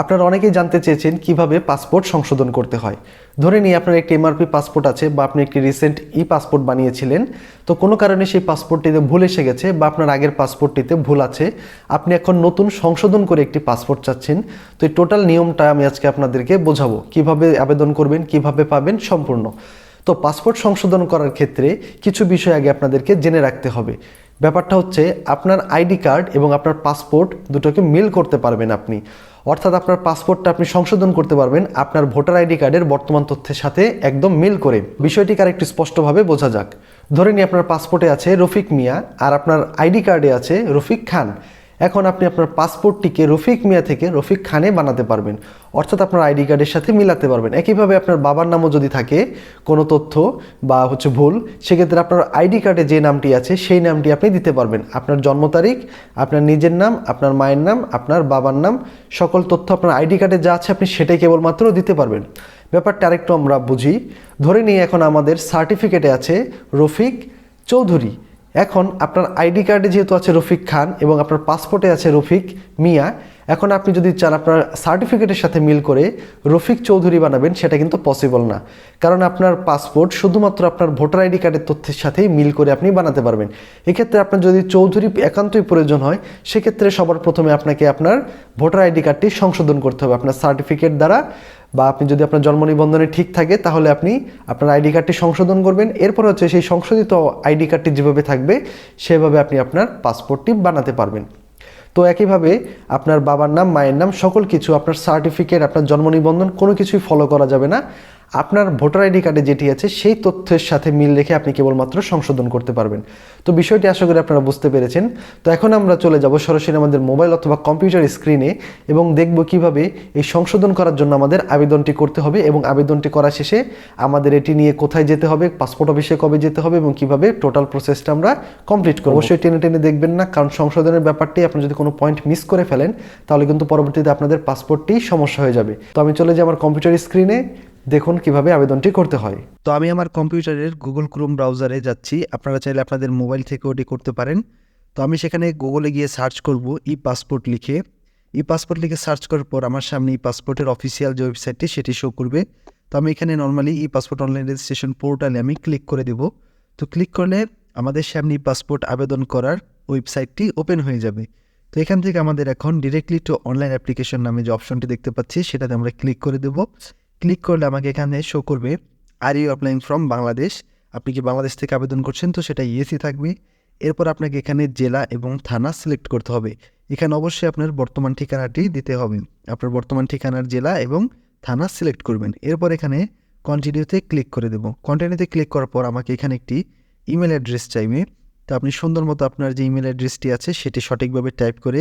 আপনারা অনেকেই জানতে চেয়েছেন কীভাবে পাসপোর্ট সংশোধন করতে হয়। ধরে নিয়ে আপনার একটি এমআরপি পাসপোর্ট আছে বা আপনি একটি রিসেন্ট ই পাসপোর্ট বানিয়েছিলেন। তো কোনো কারণে সেই পাসপোর্টটিতে ভুল এসে গেছে বা আপনার আগের পাসপোর্টটিতে ভুল আছে। আপনি এখন নতুন সংশোধন করে একটি পাসপোর্ট চাচ্ছেন। তো এই টোটাল নিয়মটা আমি আজকে আপনাদেরকে বোঝাবো। কীভাবে আবেদন করবেন, কীভাবে পাবেন সম্পূর্ণ। তো পাসপোর্ট সংশোধন করার ক্ষেত্রে কিছু বিষয় আগে আপনাদেরকে জেনে রাখতে হবে। ব্যাপারটা হচ্ছে, আপনার আইডি কার্ড এবং আপনার পাসপোর্ট দুটোকে মিল করতে পারবেন আপনি। অর্থাৎ আপনার পাসপোর্টটা আপনি সংশোধন করতে পারবেন আপনার ভোটার আইডি কার্ডের বর্তমান তথ্যের সাথে একদম মিল করে। বিষয়টিকে আর একটু স্পষ্টভাবে বোঝা যাক। ধরে নিই আপনার পাসপোর্টে আছে রফিক মিয়া আর আপনার আইডি কার্ডে আছে রফিক খান। এখন আপনি আপনার পাসপোর্টটিকে রফিক মিয়া থেকে রফিক খানে বানাতে পারবেন। অর্থাৎ আপনার আইডি কার্ডের সাথে মিলাতে পারবেন। একইভাবে আপনার বাবার নামও যদি থাকে, কোনো তথ্য বা হচ্ছে ভুল, সেক্ষেত্রে আপনার আইডি কার্ডে যে নামটি আছে, সেই নামটি আপনি দিতে পারবেন। আপনার জন্ম তারিখ, আপনার নিজের নাম, আপনার মায়ের নাম, আপনার বাবার নাম, সকল তথ্য আপনার আইডি কার্ডে যা আছে আপনি সেটাই কেবলমাত্র দিতে পারবেন। ব্যাপারটা আরেকটু আমরা বুঝি। ধরে নিয়ে এখন আমাদের সার্টিফিকেটে আছে রফিক চৌধুরী। এখন আপনার আইডি কার্ডে যেহেতু আছে রফিক খান এবং আপনার পাসপোর্টে আছে রফিক মিয়া, এখন আপনি যদি চান আপনার সার্টিফিকেটের সাথে মিল করে রফিক চৌধুরী বানাবেন, সেটা কিন্তু পসিবল না। কারণ আপনার পাসপোর্ট শুধুমাত্র আপনার ভোটার আইডি কার্ডের তথ্যের সাথেই মিল করে আপনি বানাতে পারবেন। এক্ষেত্রে আপনার যদি চৌধুরী একান্তই প্রয়োজন হয়, সেক্ষেত্রে সবার প্রথমে আপনাকে আপনার ভোটার আইডি কার্ডটি সংশোধন করতে হবে, আপনার সার্টিফিকেট দ্বারা। বা আপনি যদি আপনার জন্ম নিবন্ধনে ঠিক থাকে, তাহলে আপনি আপনার আইডি কার্ডটি সংশোধন করবেন। এরপর হচ্ছে সেই সংশোধিত আইডি কার্ডটি যেভাবে থাকবে, সেভাবে আপনি আপনার পাসপোর্টটি বানাতে পারবেন। তো একইভাবে আপনার বাবার নাম, মায়ের নাম, সকল কিছু আপনার সার্টিফিকেট আপনার জন্ম নিবন্ধন কোনো কিছুই ফলো করা যাবে না। আপনার ভোটার আইডি কার্ডে যেটি আছে, সেই তথ্যের সাথে মিল রেখে আপনি কেবলমাত্র সংশোধন করতে পারবেন। তো বিষয়টি আশা করি আপনারা বুঝতে পেরেছেন। তো এখন আমরা চলে যাব সরাসরি আমাদের মোবাইল অথবা কম্পিউটার স্ক্রিনে এবং দেখব কীভাবে এই সংশোধন করার জন্য আমাদের আবেদনটি করতে হবে এবং আবেদনটি করা শেষে আমাদের এটি নিয়ে কোথায় যেতে হবে, পাসপোর্ট অফিসে কবে যেতে হবে এবং কীভাবে টোটাল প্রসেসটা আমরা কমপ্লিট করব। অবশ্যই টেনে টেনে দেখবেন না, কারণ সংশোধনের ব্যাপারটি আপনি যদি কোনো পয়েন্ট মিস করে ফেলেন, তাহলে কিন্তু পরবর্তীতে আপনাদের পাসপোর্টটি সমস্যা হয়ে যাবে। তো আমি চলে যাই আমার কম্পিউটার স্ক্রিনে দেখুন কীভাবে আবেদনটি করতে হয়। তো আমি আমার কম্পিউটারের গুগল ক্রোম ব্রাউজারে যাচ্ছি। আপনারা চাইলে আপনাদের মোবাইল থেকে ওটি করতে পারেন। তো আমি সেখানে গুগলে গিয়ে সার্চ করব ই পাসপোর্ট লিখে। ই পাসপোর্ট লিখে সার্চ করার পর আমার সামনে ই পাসপোর্টের অফিসিয়াল যে ওয়েবসাইটটি সেটি শো করবে। তো আমি এখানে নর্মালি ই পাসপোর্ট অনলাইন রেজিস্ট্রেশন পোর্টালে আমি ক্লিক করে দেব। তো ক্লিক করলে আমাদের সামনে ই পাসপোর্ট আবেদন করার ওয়েবসাইটটি ওপেন হয়ে যাবে। তো এখান থেকে আমাদের এখন ডিরেক্টলি টু অনলাইন অ্যাপ্লিকেশন নামে যে অপশনটি দেখতে পাচ্ছি, সেটাতে আমরা ক্লিক করে দেব। ক্লিক করলে আমাকে এখানে শো করবে are you applying from Bangladesh আপনি কি বাংলাদেশ থেকে আবেদন করছেন? তো সেটা ইয়েসি থাকবে। এরপর আপনাকে এখানে জেলা এবং থানা সিলেক্ট করতে হবে। এখানে অবশ্যই আপনার বর্তমান ঠিকানাটি দিতে হবে। আপনার বর্তমান ঠিকানার জেলা এবং থানা সিলেক্ট করবেন। এরপর এখানে কন্টিনিউতে ক্লিক করে দেবো। কন্টিনিউতে ক্লিক করার পর আমাকে এখানে একটি ইমেল অ্যাড্রেস চাইবে। তো আপনি সুন্দর মতো আপনার যে ইমেল অ্যাড্রেসটি আছে, সেটি সঠিকভাবে টাইপ করে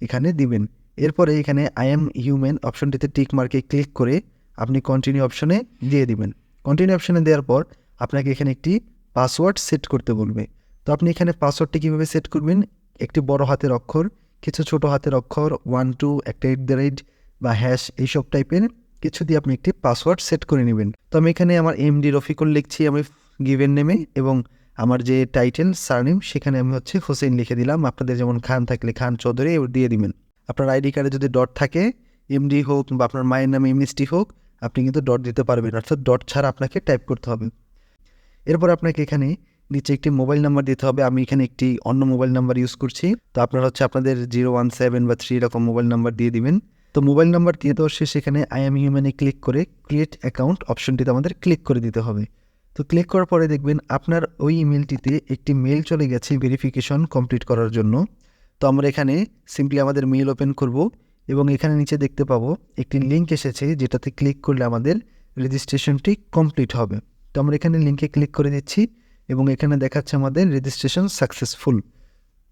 এখানে দিবেন। এরপরে এখানে আই এম হিউম্যান অপশনটিতে টিক মার্কে ক্লিক করে আপনি কন্টিনিউ অপশনে দিয়ে দিবেন। কন্টিনিউ অপশনে দেওয়ার পর আপনাকে এখানে একটি পাসওয়ার্ড সেট করতে বলবে। তো আপনি এখানে পাসওয়ার্ডটি কীভাবে সেট করবেন? একটি বড় হাতের অক্ষর, কিছু ছোট হাতের অক্ষর ওয়ান টু একটা এইট দ্য রেট বা হ্যাশ এইসব টাইপের কিছু দিয়ে আপনি একটি পাসওয়ার্ড সেট করে নেবেন। তো আমি এখানে আমার এমডি রফিকুল লিখছি আমি গিভেন নেমে এবং আমার যে টাইটেল সারনেম সেখানে আমি হচ্ছে হোসেন লিখে দিলাম। আপনাদের যেমন খান থাকলে খান চৌধুরী দিয়ে দিবেন। আপনার আইডি কার্ডে যদি ডট থাকে এমডি হোক বা আপনার মায়ের নামে এমএসটি হোক আপনি কিন্তু ডট দিতে পারবেন, অর্থাৎ ডট ছাড়া আপনাকে টাইপ করতে হবে। এরপর আপনাকে এখানে নিচে একটি মোবাইল নাম্বার দিতে হবে। আমি এখানে একটি অন্য মোবাইল নাম্বার ইউজ করছি। তো আপনারা হচ্ছে আপনাদের জিরো ওয়ান সেভেন বা থ্রি এরকম মোবাইল নাম্বার দিয়ে দিবেন। তো মোবাইল নাম্বার দিয়ে দেওয়ার শেষে এখানে আই এম হিউম্যানে ক্লিক করে ক্রিয়েট অ্যাকাউন্ট অপশনটিতে আমাদের ক্লিক করে দিতে হবে। তো ক্লিক করার পরে দেখবেন আপনার ওই ইমেলটিতে একটি মেল চলে গেছে ভেরিফিকেশন কমপ্লিট করার জন্য। তো আমরা এখানে সিম্পলি আমাদের মেল ওপেন করব। এবং এখানে নিচে দেখতে পাবো একটি লিঙ্ক এসেছে যেটাতে ক্লিক করলে আমাদের রেজিস্ট্রেশনটি কমপ্লিট হবে। তো আমরা এখানে লিঙ্কে ক্লিক করে দিচ্ছি এবং এখানে দেখাচ্ছে আমাদের রেজিস্ট্রেশন সাকসেসফুল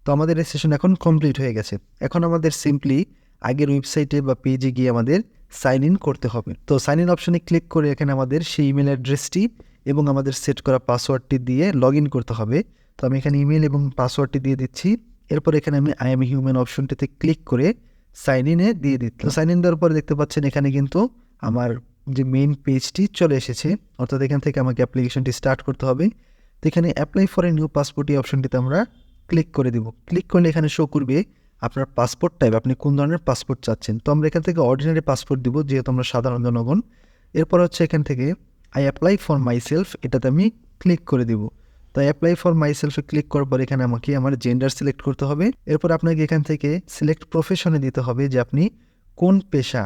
তো আমাদের রেজিস্ট্রেশন এখন কমপ্লিট হয়ে গেছে। এখন আমাদের সিম্পলি আগের ওয়েবসাইটে বা পেজে গিয়ে আমাদের সাইন ইন করতে হবে। তো সাইন ইন অপশনে ক্লিক করে এখানে আমাদের সেই ইমেল অ্যাড্রেসটি এবং আমাদের সেট করা পাসওয়ার্ডটি দিয়ে লগ ইন করতে হবে। তো আমি এখানে ইমেল এবং পাসওয়ার্ডটি দিয়ে দিচ্ছি। এরপর এখানে আমি আই এম হিউম্যান অপশনটিতে ক্লিক করে সাইন ইনে দিয়ে দিচ্ছি সাইন ইন দেওয়ার পরে দেখতে পাচ্ছেন এখানে কিন্তু আমার যে মেইন পেজটি চলে এসেছে। অর্থাৎ এখান থেকে আমাকে অ্যাপ্লিকেশনটি স্টার্ট করতে হবে। তো এখানে apply for a new passport এই অপশনটিতে আমরা ক্লিক করে দেব। ক্লিক করলে এখানে শো করবে আপনার পাসপোর্ট টাইপ আপনি কোন ধরনের পাসপোর্ট চাচ্ছেন। তো আমরা এখান থেকে অর্ডিনারি পাসপোর্ট দিব যেহেতু আমরা সাধারণ জনগণ। এরপর হচ্ছে এখান থেকে I apply for myself এটাতে আমি ক্লিক করে দিব। তো অ্যাপ্লাই ফর মাই সেলফে ক্লিক করার পর এখানে আমাকে আমার জেন্ডার সিলেক্ট করতে হবে। এরপর আপনাকে এখান থেকে সিলেক্ট প্রফেশনে দিতে হবে যে আপনি কোন পেশা।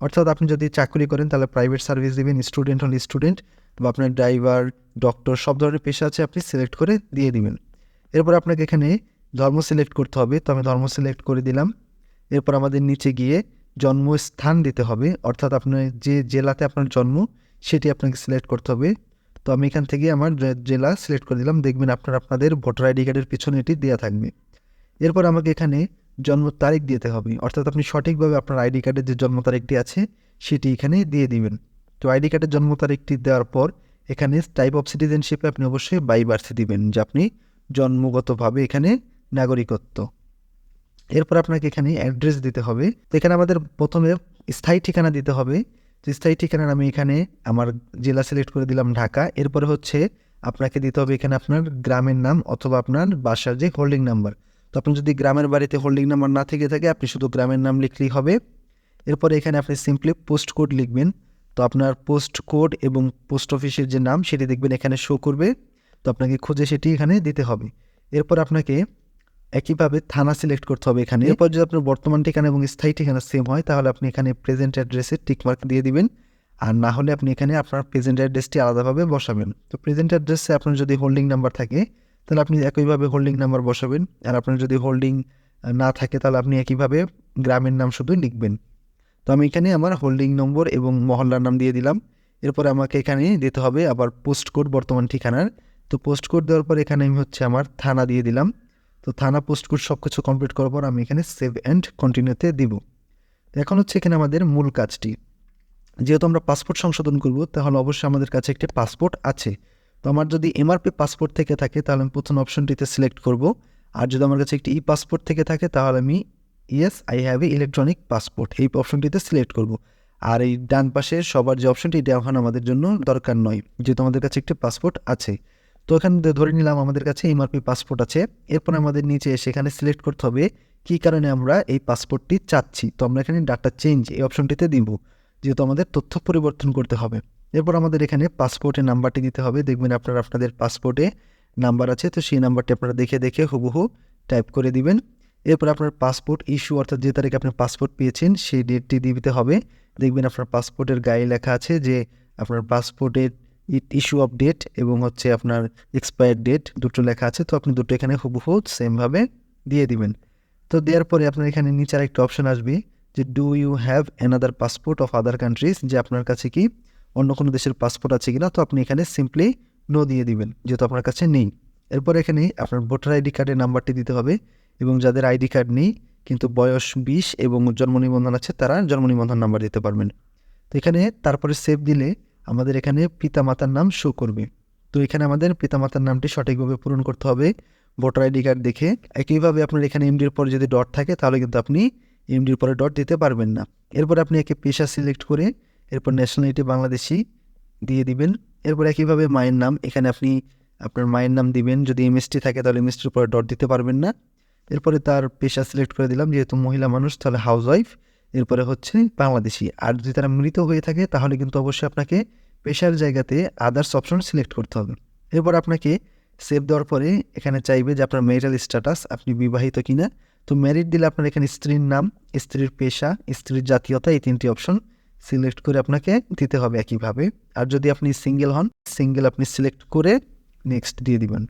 অর্থাৎ আপনি যদি চাকরি করেন তাহলে প্রাইভেট সার্ভিস দিবেন স্টুডেন্ট হলে স্টুডেন্ট বা আপনার ড্রাইভার ডক্টর সব ধরনের পেশা আছে আপনি সিলেক্ট করে দিয়ে দিবেন। এরপর আপনাকে এখানে ধর্ম সিলেক্ট করতে হবে, তো আমি ধর্ম সিলেক্ট করে দিলাম। এরপর আমাদের নিচে গিয়ে জন্মস্থান দিতে হবে, অর্থাৎ আপনার যে জেলাতে আপনার জন্ম সেটি আপনাকে সিলেক্ট করতে হবে। তো আমি এখান থেকে আমার জেলা সিলেক্ট করে দিলাম। দেখবেন আপনার, আপনাদের ভোটার আইডি কার্ডের পিছনে এটি দেওয়া থাকবে। এরপর আমাকে এখানে জন্ম তারিখ দিতে হবে। অর্থাৎ আপনি সঠিকভাবে আপনার আইডি কার্ডের যে জন্ম তারিখটি আছে, সেটি এখানে দিয়ে দিবেন। তো আইডি কার্ডের জন্ম তারিখটি দেওয়ার পর এখানে টাইপ অফ সিটিজেনশিপে আপনি অবশ্যই বাই বার্থ দিবেন, যে আপনি জন্মগতভাবে এখানে নাগরিকত্ব। এরপর আপনাকে এখানে অ্যাড্রেস দিতে হবে। তো এখানে আমাদের প্রথমে স্থায়ী ঠিকানা দিতে হবে। স্থায়ী ঠিকানার আমি এখানে আমার জেলা সিলেক্ট করে দিলাম ঢাকা। এরপরে হচ্ছে আপনাকে দিতে হবে এখানে আপনার গ্রামের নাম অথবা আপনার বাসার যে হোল্ডিং নাম্বার তো আপনি যদি গ্রামের বাড়িতে হোল্ডিং নাম্বার না থেকে থাকে, আপনি শুধু গ্রামের নাম লিখলেই হবে। এরপরে এখানে আপনি সিম্পলি পোস্ট কোড লিখবেন। তো আপনার পোস্ট কোড এবং পোস্ট অফিসের যে নাম, সেটি দেখবেন এখানে শো করবে। তো আপনাকে খুঁজে সেটি এখানে দিতে হবে। এরপর আপনাকে একইভাবে থানা সিলেক্ট করতে হবে এখানে। এরপর যদি আপনার বর্তমান ঠিকানা এবং স্থায়ী ঠিকানা সেম হয় তাহলে আপনি এখানে প্রেজেন্ট অ্যাড্রেসে টিকমার্ক দিয়ে দিবেন। আর না হলে আপনি এখানে আপনার প্রেজেন্ট অ্যাড্রেসটি আলাদাভাবে বসাবেন। তো প্রেজেন্ট অ্যাড্রেসে আপনার যদি হোল্ডিং নাম্বার থাকে তাহলে আপনি একইভাবে হোল্ডিং নাম্বার বসাবেন। আর আপনার যদি হোল্ডিং না থাকে তাহলে আপনি একইভাবে গ্রামের নাম শুধু লিখবেন। তো আমি এখানে আমার হোল্ডিং নম্বর এবং মহল্লার নাম দিয়ে দিলাম। এরপরে আমাকে এখানে দিতে হবে আবার পোস্ট কোড বর্তমান ঠিকানার। তো পোস্ট কোড দেওয়ার পর এখানে আমি হচ্ছে আমার থানা দিয়ে দিলাম। তো থানা পোস্ট কোড সব কিছু কমপ্লিট করার পর আমি এখানে সেভ অ্যান্ড কন্টিনিউতে দিব। এখন হচ্ছে এখানে আমাদের মূল কাজটি। যেহেতু আমরা পাসপোর্ট সংশোধন করব, তাহলে অবশ্যই আমাদের কাছে একটি পাসপোর্ট আছে। তো আমার যদি এমআরপি পাসপোর্ট থেকে থাকে, তাহলে আমি প্রথম অপশনটিতে সিলেক্ট করব। আর যদি আমার কাছে একটি ই পাসপোর্ট থেকে থাকে, তাহলে আমি yes I have a electronic passport এই অপশনটিতে সিলেক্ট করব। আর এই ডান পাশে সবার যে অপশনটি এখন আমাদের জন্য দরকার নয়। যেহেতু আমাদের কাছে একটি পাসপোর্ট আছে। তো এখানে ধরে নিলাম আমাদের কাছে এমআরপি পাসপোর্ট আছে। এরপর আমাদের নিচে সেখানে সিলেক্ট করতে হবে কী কারণে আমরা এই পাসপোর্টটি চাচ্ছি। তো আমরা এখানে ডাটা চেঞ্জ এই অপশনটিতে দিব, যেহেতু আমাদের তথ্য পরিবর্তন করতে হবে। এরপর আমাদের এখানে পাসপোর্টের নাম্বারটি দিতে হবে। দেখবেন আপনার, আপনাদের পাসপোর্টে নাম্বার আছে, তো সেই নাম্বারটি আপনারা দেখে দেখে হুবহু টাইপ করে দিবেন। এরপর আপনার পাসপোর্ট ইস্যু অর্থাৎ যে তারিখে আপনি পাসপোর্ট পেয়েছেন, সেই ডেটটি দিতে হবে। দেখবেন আপনার পাসপোর্টের গায়ে লেখা আছে যে আপনার পাসপোর্টের ইস্যু অফ ডেট এবং হচ্ছে আপনার এক্সপায়ার ডেট দুটো লেখা আছে, তো আপনি দুটো এখানে হুবহু সেমভাবে দিয়ে দিবেন। তো দেওয়ার পরে আপনার এখানে নিচে একটা অপশন আসবে যে do you have another passport of other countries যে আপনার কাছে কি অন্য কোনো দেশের পাসপোর্ট আছে কিনা, তো আপনি এখানে সিম্পলি নো দিয়ে দিবেন, যেহেতু আপনার কাছে নেই। এরপর এখানে আপনার ভোটার আইডি কার্ডের নাম্বারটি দিতে হবে এবং যাদের আইডি কার্ড নেই, কিন্তু বয়স বিশ এবং জন্ম নিবন্ধন আছে, তারা জন্ম নিবন্ধন নাম্বার দিতে পারবেন। তো এখানে তারপরে সেভ দিলে আমাদের এখানে পিতামাতার নাম শো করবে। তো এখানে আমাদের পিতামাতার নামটি সঠিকভাবে পূরণ করতে হবে। ভোটার আইডি কার্ড দেখে। একইভাবে আপনার এখানে এমডির পরে যদি ডট থাকে, তাহলে কিন্তু আপনি এমডির পরে ডট দিতে পারবেন না। এরপর আপনি একে পেশা সিলেক্ট করে, এরপর ন্যাশনালিটি বাংলাদেশি দিয়ে দিবেন। এরপর একইভাবে মায়ের নাম, এখানে আপনি আপনার মায়ের নাম দিবেন। যদি এমএসটি থাকে, তাহলে এমএসটির পরে ডট দিতে পারবেন না। এরপরে তার পেশা সিলেক্ট করে দিলাম, যেহেতু মহিলা মানুষ, তাহলে হাউস ওয়াইফ এরপরে হচ্ছে বাংলাদেশি। আর যদি তারা মৃত হয়ে থাকে, তাহলে কিন্তু অবশ্যই আপনাকে পেশার জায়গাতে আদার্স অপশন সিলেক্ট করতে হবে। এরপর আপনাকে সেভ দেওয়ার পরে এখানে চাইবে যে আপনার ম্যারিটাল স্ট্যাটাস আপনি বিবাহিত কিনা। তো ম্যারিড দিলে আপনার এখানে স্ত্রীর নাম, স্ত্রীর পেশা, স্ত্রীর জাতীয়তা এই তিনটি অপশন সিলেক্ট করে আপনাকে দিতে হবে একইভাবে। আর যদি আপনি সিঙ্গেল হন সিঙ্গেল আপনি সিলেক্ট করে নেক্সট দিয়ে দিবেন।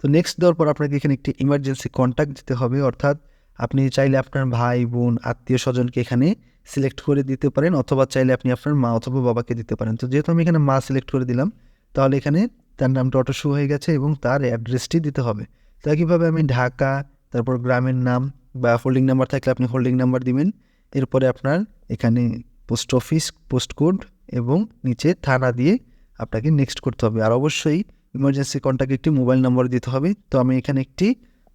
তো নেক্সট দেওয়ার পর আপনাকে এখানে একটি ইমার্জেন্সি কন্ট্যাক্ট দিতে হবে, অর্থাৎ আপনি চাইলে আপনার ভাই, বোন, আত্মীয় স্বজনকে এখানে সিলেক্ট করে দিতে পারেন অথবা চাইলে আপনি আপনার মা অথবা বাবাকে দিতে পারেন। তো যেহেতু আমি এখানে মা সিলেক্ট করে দিলাম, তাহলে এখানে তার নামটা অটো শো হয়ে গেছে এবং তার অ্যাড্রেসটি দিতে হবে। তো একইভাবে আমি ঢাকা, তারপর গ্রামের নাম বা হোল্ডিং নাম্বার থাকলে আপনি হোল্ডিং নাম্বার দিবেন। এরপরে আপনার এখানে পোস্ট অফিস পোস্ট কোড এবং নিচে থানা দিয়ে আপনাকে নেক্সট করতে হবে। আর অবশ্যই ইমার্জেন্সি কন্ট্যাক্ট একটি মোবাইল নাম্বার দিতে হবে। তো আমি এখানে একটি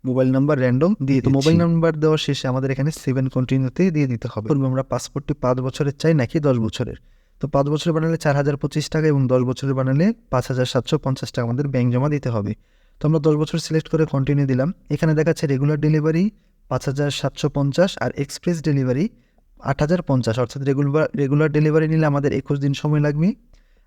মোবাইল নাম্বার র্যান্ডম দিয়ে তো মোবাইল নাম্বার দেওয়ার শেষে আমাদের এখানে সেভেন কন্টিনিউতে দিয়ে দিতে হবে। আমরা পাসপোর্টটি পাঁচ বছরের চাই নাকি দশ বছরের? তো পাঁচ বছরের বানালে চার হাজার পঁচিশ টাকা এবং দশ বছরের বানালে পাঁচ হাজার সাতশো পঞ্চাশ টাকা আমাদের ব্যাংক জমা দিতে হবে। তো আমরা দশ বছর সিলেক্ট করে কন্টিনিউ দিলাম। এখানে দেখাচ্ছে রেগুলার ডেলিভারি পাঁচ হাজার সাতশো পঞ্চাশ আর এক্সপ্রেস ডেলিভারি আট হাজার পঞ্চাশ। অর্থাৎ রেগুলার রেগুলার ডেলিভারি নিলে আমাদের একুশ দিন সময় লাগবে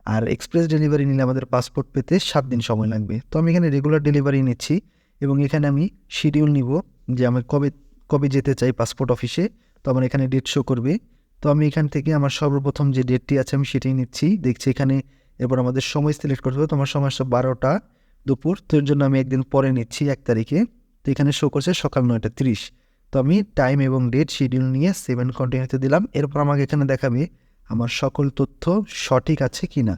আর এক্সপ্রেস ডেলিভারি নিলে আমাদের পাসপোর্ট পেতে সাত দিন সময় লাগবে। তো আমি এখানে রেগুলার ডেলিভারি নিচ্ছি। এবং এখানে আমি শিডিউল নিব যে আমি কবে কবে যেতে চাই পাসপোর্ট অফিসে তো আমার এখানে ডেট শো করবে। তো আমি এখান থেকে আমার সর্বপ্রথম যে ডেটটি আছে আমি সেটাই নিচ্ছি। দেখছি এখানে এরপর আমাদের সময় সিলেক্ট করতে হবে। তোমার সময় হচ্ছে বারোটা দুপুর। তো এর জন্য আমি একদিন পরে নিচ্ছি, এক তারিখে। তো এখানে শো করছে সকাল নয়টা তিরিশ। তো আমি টাইম এবং ডেট শিডিউল নিয়ে সেভেন কন্টিনিউতে দিলাম। এরপর আমাকে এখানে দেখাবে আমার সকল তথ্য সঠিক আছে কি না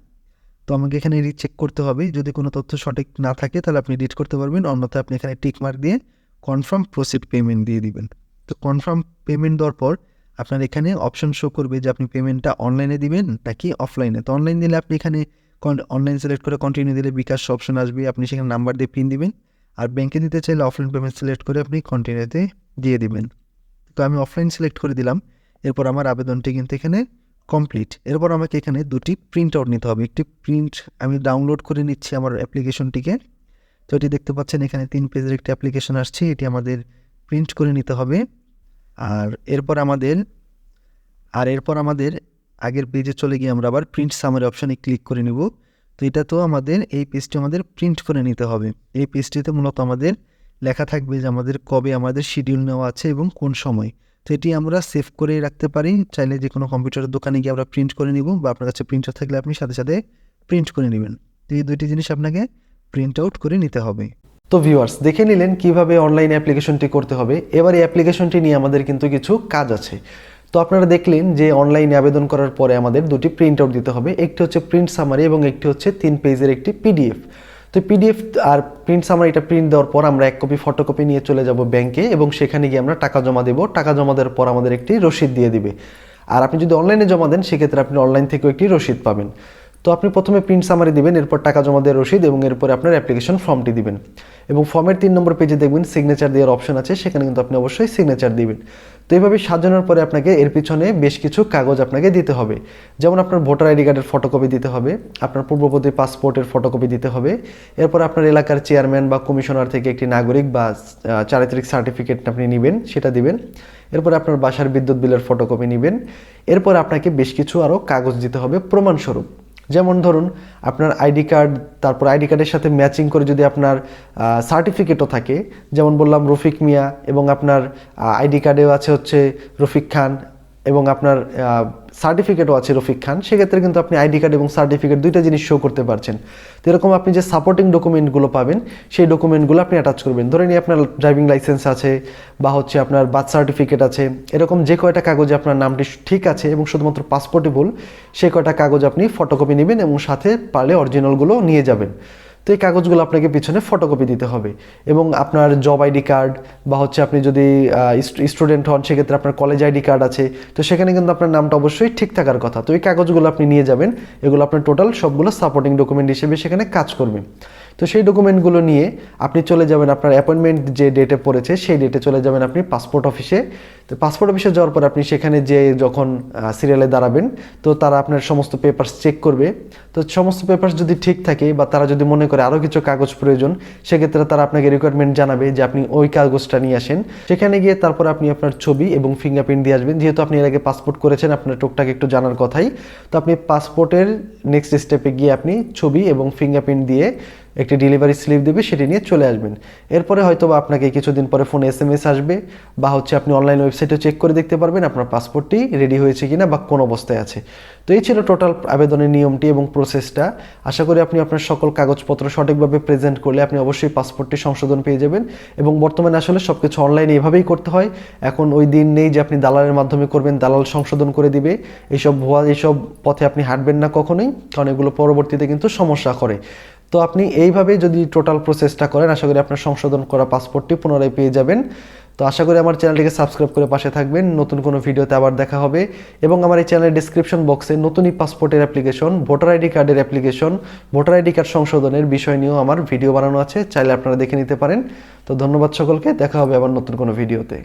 তো আমাকে এখানে রিচেক করতে হবে। যদি কোনো তথ্য সঠিক না থাকে, তাহলে আপনি এডিট করতে পারবেন। অন্যথায় আপনি এখানে টিক মার্ক দিয়ে কনফার্ম প্রসিড পেমেন্ট দিয়ে দিবেন। তো কনফার্ম পেমেন্ট দেওয়ার পর আপনার এখানে অপশন শো করবে যে আপনি পেমেন্টটা অনলাইনে দিবেন নাকি অফলাইনে তো অনলাইন দিলে আপনি এখানে অনলাইন সিলেক্ট করে কন্টিনিউ দিলে বিকাশ অপশন আসবে। আপনি সেখানে নাম্বার দিয়ে পিন দিবেন। আর ব্যাংকে দিতে চাইলে অফলাইন পেমেন্ট সিলেক্ট করে আপনি কন্টিনিউতে দিয়ে দিবেন। তো আমি অফলাইন সিলেক্ট করে দিলাম। এরপর আমার আবেদনটি কিন্তু এখানে কমপ্লিট এরপর আমাকে এখানে দুটি প্রিন্ট আউট নিতে হবে। একটি প্রিন্ট আমি ডাউনলোড করে নিচ্ছি আমার অ্যাপ্লিকেশনটিকে তো এটি দেখতে পাচ্ছেন, এখানে তিন পেজের একটি অ্যাপ্লিকেশন আসছে। এটি আমাদের প্রিন্ট করে নিতে হবে। আর এরপর আমাদের, আর এরপর আমাদের আগের পেজে চলে গিয়ে আমরা আবার প্রিন্ট সামারি অপশানে ক্লিক করে নেব। তো এটা তো আমাদের এই পেজটি আমাদের প্রিন্ট করে নিতে হবে। এই পেজটিতে মূলত আমাদের লেখা থাকবে যে আমাদের কবে আমাদের শিডিউল নেওয়া আছে এবং কোন সময়। এটি আমরা সেভ করে রাখতে পারি। চাইলে যে কোনো কম্পিউটারের দোকানে গিয়ে আমরা প্রিন্ট করে নিব বা আপনার কাছে প্রিন্টার থাকলে আপনি সাথে সাথে প্রিন্ট করে নেবেন। তো এই দুইটি জিনিস আপনাকে প্রিন্ট আউট করে নিতে হবে। তো ভিউয়ার্স দেখে নিলেন কীভাবে অনলাইন অ্যাপ্লিকেশনটি করতে হবে। এবার এই অ্যাপ্লিকেশনটি নিয়ে আমাদের কিন্তু কিছু কাজ আছে। তো আপনারা দেখলেন যে অনলাইনে আবেদন করার পরে আমাদের দুটি প্রিন্ট আউট দিতে হবে। একটি হচ্ছে প্রিন্ট সামারি এবং একটি হচ্ছে তিন পেজের একটি পিডিএফ তো পিডিএফ আর প্রিন্ট সামারিটা প্রিন্ট দেওয়ার পর আমরা এক কপি ফটোকপি নিয়ে চলে যাব ব্যাংকে এবং সেখানে গিয়ে আমরা টাকা জমা দেবো। টাকা জমা দেওয়ার পর আমাদের একটি রসিদ দিয়ে দিবে। আর আপনি যদি অনলাইনে জমা দেন, সেক্ষেত্রে আপনি অনলাইন থেকেও একটি রসিদ পাবেন। তো আপনি প্রথমে প্রিন্ট সামারি দিবেন, এরপর টাকা জমা দেওয়ার রসিদ এবং এরপরে আপনার অ্যাপ্লিকেশন ফর্মটি দিবেন। এবং ফর্মের তিন নম্বর পেজে দেখবেন সিগনেচার দেওয়ার অপশন আছে, সেখানে কিন্তু আপনি অবশ্যই সিগনেচার দিবেন। তো এইভাবে সাজানোর পরে আপনাকে এর পিছনে বেশ কিছু কাগজ আপনাকে দিতে হবে। যেমন আপনার ভোটার আইডি কার্ডের ফটোকপি দিতে হবে, আপনার পূর্ববর্তী পাসপোর্টের ফটোকপি দিতে হবে, এরপর আপনার এলাকার চেয়ারম্যান বা কমিশনার থেকে একটি নাগরিক বা চারিত্রিক সার্টিফিকেট আপনি নেবেন, সেটা দিবেন। এরপর আপনার বাসার বিদ্যুৎ বিলের ফটোকপি নেবেন। এরপর আপনাকে বেশ কিছু আরও কাগজ দিতে হবে প্রমাণস্বরূপ। যেমন ধরুন, আপনার আইডি কার্ড, তারপর আইডি কার্ডের সাথে ম্যাচিং করে যদি আপনার সার্টিফিকেটও থাকে, যেমন বললাম রফিক মিয়া এবং আপনার আইডি কার্ডেও আছে হচ্ছে রফিক খান এবং আপনার সার্টিফিকেটও আছে রফিক খান, সেক্ষেত্রে কিন্তু আপনি আইডি কার্ড এবং সার্টিফিকেট দুইটা জিনিস শো করতে পারছেন। তো এরকম আপনি যে সাপোর্টিং ডকুমেন্টগুলো পাবেন, সেই ডকুমেন্টগুলো আপনি অ্যাটাচ করবেন। ধরে নিয়ে আপনার ড্রাইভিং লাইসেন্স আছে বা হচ্ছে আপনার বার্থ সার্টিফিকেট আছে, এরকম যে কয়টা কাগজে আপনার নামটি ঠিক আছে এবং শুধুমাত্র পাসপোর্টই ভুল সেই কয়টা কাগজ আপনি ফটোকপি নেবেন এবং সাথে পারলে অরিজিনালগুলো নিয়ে যাবেন। তো এই কাগজগুলো আপনাকে পিছনে ফটোকপি দিতে হবে। এবং আপনার জব আইডি কার্ড বা হচ্ছে আপনি যদি স্টুডেন্ট হন, সেক্ষেত্রে আপনার কলেজ আইডি কার্ড আছে। তো সেখানে কিন্তু আপনার নামটা অবশ্যই ঠিক থাকার কথা। তো এই কাগজগুলো আপনি নিয়ে যাবেন। এগুলো আপনার টোটাল সবগুলো সাপোর্টিং ডকুমেন্ট হিসেবে সেখানে কাজ করবে। তো সেই ডকুমেন্টগুলো নিয়ে আপনি চলে যাবেন আপনার অ্যাপয়েন্টমেন্ট যে ডেটে পড়েছে, সেই ডেটে চলে যাবেন আপনি পাসপোর্ট অফিসে তো পাসপোর্ট অফিসে যাওয়ার পর আপনি সেখানে যে যখন সিরিয়ালে দাঁড়াবেন, তো তারা আপনার সমস্ত পেপারস চেক করবে। তো সমস্ত পেপারস যদি ঠিক থাকে বা তারা যদি মনে করে আরও কিছু কাগজ প্রয়োজন, সেক্ষেত্রে তারা আপনাকে রিকোয়ারমেন্ট জানাবে যে আপনি ওই কাগজটা নিয়ে আসেন। সেখানে গিয়ে তারপর আপনি আপনার ছবি এবং ফিঙ্গারপ্রিন্ট দিয়ে আসবেন। যেহেতু আপনি এর আগে পাসপোর্ট করেছেন, আপনার টুকটাক একটু জানার কথাই। তো আপনি পাসপোর্টের নেক্সট স্টেপে গিয়ে আপনি ছবি এবং ফিঙ্গারপ্রিন্ট দিয়ে একটি ডেলিভারি স্লিপ দেবে, সেটি নিয়ে চলে আসবেন। এরপরে হয়তো বা আপনাকে কিছুদিন পরে ফোনে এস এম এস আসবে, বা হচ্ছে আপনি অনলাইন ওয়েবসাইটে চেক করে দেখতে পারবেন আপনার পাসপোর্টটি রেডি হয়েছে কিনা বা কোন অবস্থায় আছে। তো এই ছিল টোটাল আবেদনের নিয়মটি এবং প্রসেসটা আশা করি আপনি আপনার সকল কাগজপত্র সঠিকভাবে প্রেজেন্ট করলে আপনি অবশ্যই পাসপোর্টটি সংশোধন পেয়ে যাবেন এবং বর্তমানে আসলে সব কিছু অনলাইনে এভাবেই করতে হয়। এখন ওই দিন নেই যে আপনি দালালের মাধ্যমে করবেন, দালাল সংশোধন করে দিবে। এইসব ভুয়া, এইসব পথে আপনি হাঁটবেন না কখনোই, কারণ এগুলো পরবর্তীতে কিন্তু সমস্যা করে। তো আপনি এইভাবে যদি টোটাল প্রসেসটা করেন, আশা করি আপনার সংশোধন করা পাসপোর্টটি পুনরায় পেয়ে যাবেন। তো আশা করি আমার চ্যানেলটিকে সাবস্ক্রাইব করে পাশে থাকবেন। নতুন কোনো ভিডিওতে আবার দেখা হবে। এবং আমার এই চ্যানেলের ডিসক্রিপশন বক্সে নতুনই পাসপোর্টের অ্যাপ্লিকেশন ভোটার আইডি কার্ডের অ্যাপ্লিকেশন ভোটার আইডি কার্ড সংশোধনের বিষয় নিয়েও আমার ভিডিও বানানো আছে। চাইলে আপনারা দেখে নিতে পারেন। তো ধন্যবাদ সকলকে। দেখা হবে আবার নতুন কোনো ভিডিওতে।